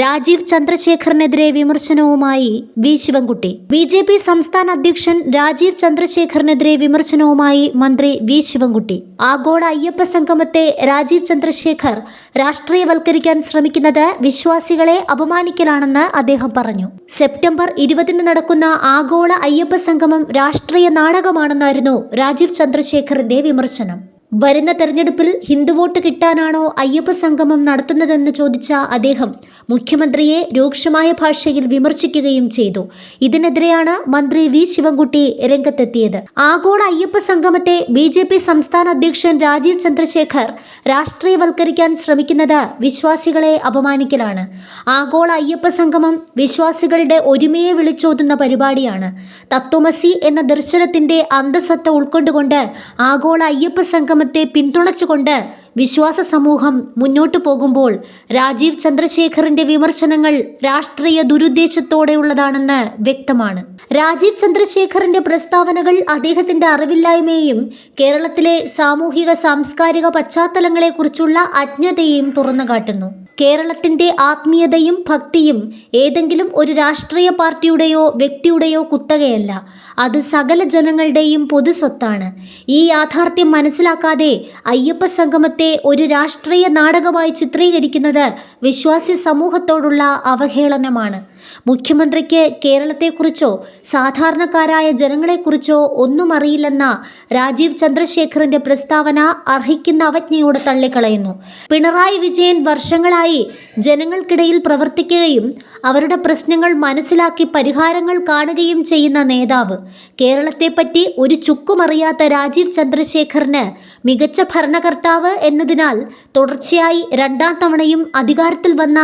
രാജീവ് ചന്ദ്രശേഖറിനെതിരെ വിമർശനവുമായി V. Sivankutty. B. J. P സംസ്ഥാന അധ്യക്ഷൻ രാജീവ് ചന്ദ്രശേഖറിനെതിരെ വിമർശനവുമായി മന്ത്രി വി. ശിവൻകുട്ടി. ആഗോള അയ്യപ്പ സംഗമത്തെ രാജീവ് ചന്ദ്രശേഖർ രാഷ്ട്രീയവൽക്കരിക്കാൻ ശ്രമിക്കുന്നത് വിശ്വാസികളെ അപമാനിക്കലാണെന്ന് അദ്ദേഹം പറഞ്ഞു. സെപ്റ്റംബർ ഇരുപതിന് നടക്കുന്ന ആഗോള അയ്യപ്പ സംഗമം രാഷ്ട്രീയ നാടകമാണെന്നായിരുന്നു രാജീവ് ചന്ദ്രശേഖറിന്റെ വിമർശനം. വരുന്ന തെരഞ്ഞെടുപ്പിൽ ഹിന്ദു വോട്ട് കിട്ടാനാണോ അയ്യപ്പ സംഗമം നടത്തുന്നതെന്ന് ചോദിച്ച അദ്ദേഹം മുഖ്യമന്ത്രിയെ രൂക്ഷമായ ഭാഷയിൽ വിമർശിക്കുകയും ചെയ്തു. ഇതിനെതിരെയാണ് മന്ത്രി വി ശിവൻകുട്ടി രംഗത്തെത്തിയത്. ആഗോള അയ്യപ്പ സംഗമത്തെ ബി ജെ പി സംസ്ഥാന അധ്യക്ഷൻ രാജീവ് ചന്ദ്രശേഖർ രാഷ്ട്രീയവൽക്കരിക്കാൻ ശ്രമിക്കുന്നത് വിശ്വാസികളെ അപമാനിക്കലാണ്. ആഗോള അയ്യപ്പ സംഗമം വിശ്വാസികളുടെ ഒരുമയെ വിളിച്ചോതുന്ന പരിപാടിയാണ്. തത്വമസി എന്ന ദർശനത്തിന്റെ അന്തസത്ത ഉൾക്കൊണ്ടുകൊണ്ട് ആഗോള അയ്യപ്പ സംഗമത്തെ പിന്തുണച്ചുകൊണ്ട് വിശ്വാസ സമൂഹം മുന്നോട്ടു പോകുമ്പോൾ രാജീവ് ചന്ദ്രശേഖറിന്റെ വിമർശനങ്ങൾ രാഷ്ട്രീയ ദുരുദ്ദേശത്തോടെയുള്ളതാണെന്ന് വ്യക്തമാണ്. രാജീവ് ചന്ദ്രശേഖറിന്റെ പ്രസ്താവനകൾ അദ്ദേഹത്തിന്റെ അറിവില്ലായ്മയെയും കേരളത്തിലെ സാമൂഹിക സാംസ്കാരിക പശ്ചാത്തലങ്ങളെക്കുറിച്ചുള്ള അജ്ഞതയെയും തുറന്നുകാട്ടുന്നു. കേരളത്തിന്റെ ആത്മീയതയും ഭക്തിയും ഏതെങ്കിലും ഒരു രാഷ്ട്രീയ പാർട്ടിയുടെയോ വ്യക്തിയുടെയോ കുത്തകയല്ല. അത് സകല ജനങ്ങളുടെയും പൊതുസ്വത്താണ്. ഈ യാഥാർത്ഥ്യം മനസ്സിലാക്കാതെ അയ്യപ്പ സംഗമത്തെ ഒരു രാഷ്ട്രീയ നാടകമായി ചിത്രീകരിക്കുന്നത് വിശ്വാസി സമൂഹത്തോടുള്ള അവഹേളനമാണ്. മുഖ്യമന്ത്രിക്ക് കേരളത്തെക്കുറിച്ചോ സാധാരണക്കാരായ ജനങ്ങളെക്കുറിച്ചോ ഒന്നും അറിയില്ലെന്ന രാജീവ് ചന്ദ്രശേഖറിന്റെ പ്രസ്താവന അർഹിക്കുന്ന അവജ്ഞയോട് തള്ളിക്കളയുന്നു. പിണറായി വിജയൻ വർഷങ്ങളായി ജനങ്ങൾക്കിടയിൽ പ്രവർത്തിക്കുകയും അവരുടെ പ്രശ്നങ്ങൾ മനസ്സിലാക്കി പരിഹാരങ്ങൾ കാണുകയും ചെയ്യുന്ന നേതാവ്. കേരളത്തെപ്പറ്റി ഒരു ചുക്കുമറിയാത്ത രാജീവ് ചന്ദ്രശേഖറിന് മികച്ച ഭരണകർത്താവ് എന്നതിനാൽ തുടർച്ചയായി രണ്ടാം തവണയും അധികാരത്തിൽ വന്ന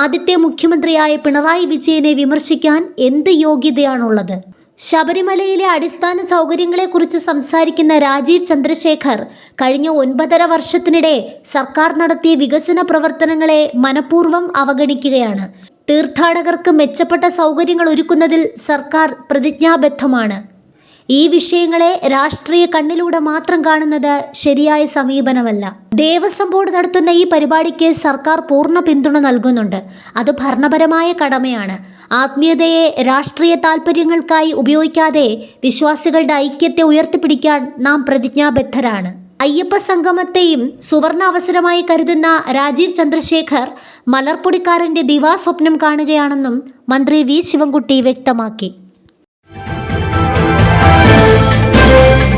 ആദ്യത്തെ മുഖ്യമന്ത്രിയായ പിണറായി വിജയനെ വിമർശിക്കാൻ എന്ത് യോഗ്യതയാണുള്ളത്? ശബരിമലയിലെ അടിസ്ഥാന സൗകര്യങ്ങളെക്കുറിച്ച് സംസാരിക്കുന്ന രാജീവ് ചന്ദ്രശേഖർ കഴിഞ്ഞ ഒൻപതര വർഷത്തിനിടെ സർക്കാർ നടത്തിയ വികസന പ്രവർത്തനങ്ങളെ മനഃപൂർവം അവഗണിക്കുകയാണ്. തീർത്ഥാടകർക്ക് മെച്ചപ്പെട്ട സൗകര്യങ്ങൾ ഒരുക്കുന്നതിൽ സർക്കാർ പ്രതിജ്ഞാബദ്ധമാണ്. ഈ വിഷയങ്ങളെ രാഷ്ട്രീയ കണ്ണിലൂടെ മാത്രം കാണുന്നത് ശരിയായ സമീപനമല്ല. ദേവസ്വം ബോർഡ് നടത്തുന്ന ഈ പരിപാടിക്ക് സർക്കാർ പൂർണ പിന്തുണ നൽകുന്നുണ്ട്. അത് ഭരണപരമായ കടമയാണ്. ആത്മീയതയെ രാഷ്ട്രീയ താൽപ്പര്യങ്ങൾക്കായി ഉപയോഗിക്കാതെ വിശ്വാസികളുടെ ഐക്യത്തെ ഉയർത്തിപ്പിടിക്കാൻ നാം പ്രതിജ്ഞാബദ്ധരാണ്. അയ്യപ്പ സംഗമത്തെയും സുവർണ അവസരമായി കരുതുന്ന രാജീവ് ചന്ദ്രശേഖർ മലർപ്പൊടിക്കാരന്റെ ദിവാസ്വപ്നം കാണുകയാണെന്നും മന്ത്രി വി. ശിവൻകുട്ടി വ്യക്തമാക്കി.